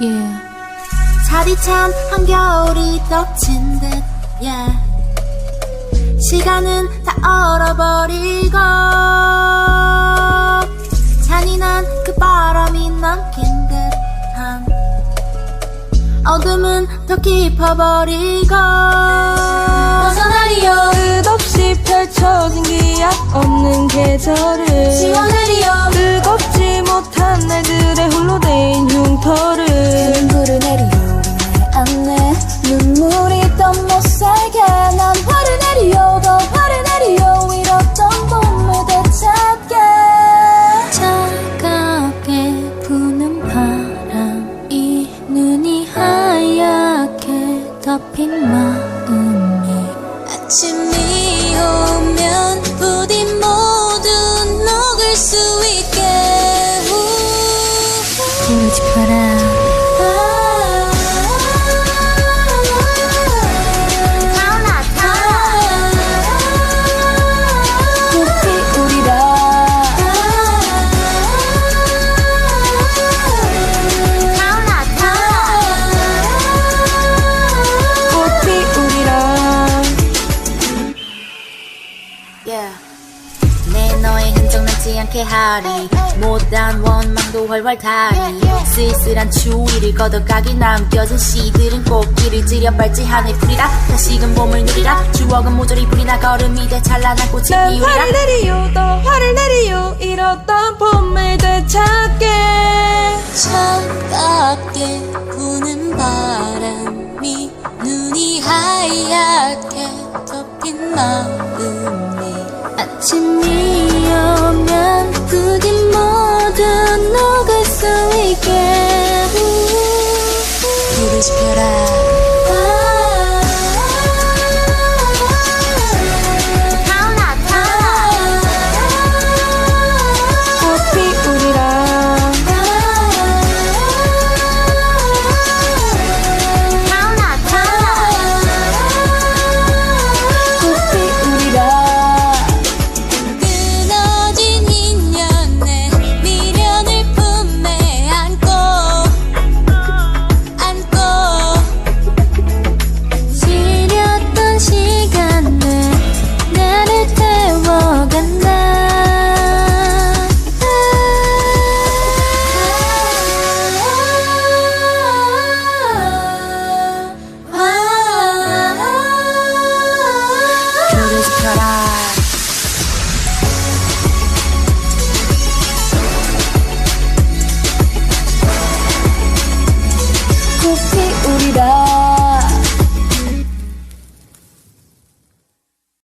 yeah. 차디찬 한겨울이 덮친 듯 yeah. 시간은 다 얼어버리고 잔인한 그 바람이 넘긴 듯한 어둠은 더 깊어버리고 벗어나리요 끝없이 펼쳐진 기약 없는 계절을 아침 남지 않게 하리. 못한 원망도 활활 타리. 쓸쓸한 추위를 걷어가기 남겨진 시들은 꽃길을 찌려 밟지 하늘 풀이라. 다시금 봄을 누리라. 추억은 모조리 불이 나 걸음이 돼 찬란한 꽃이 난 피우리라. 화를 내리요 더 화를 내리요 잃었던 봄을 되찾게. 차갑게 부는 바람이 눈이 하얗게 덮인 마음이 아침이 오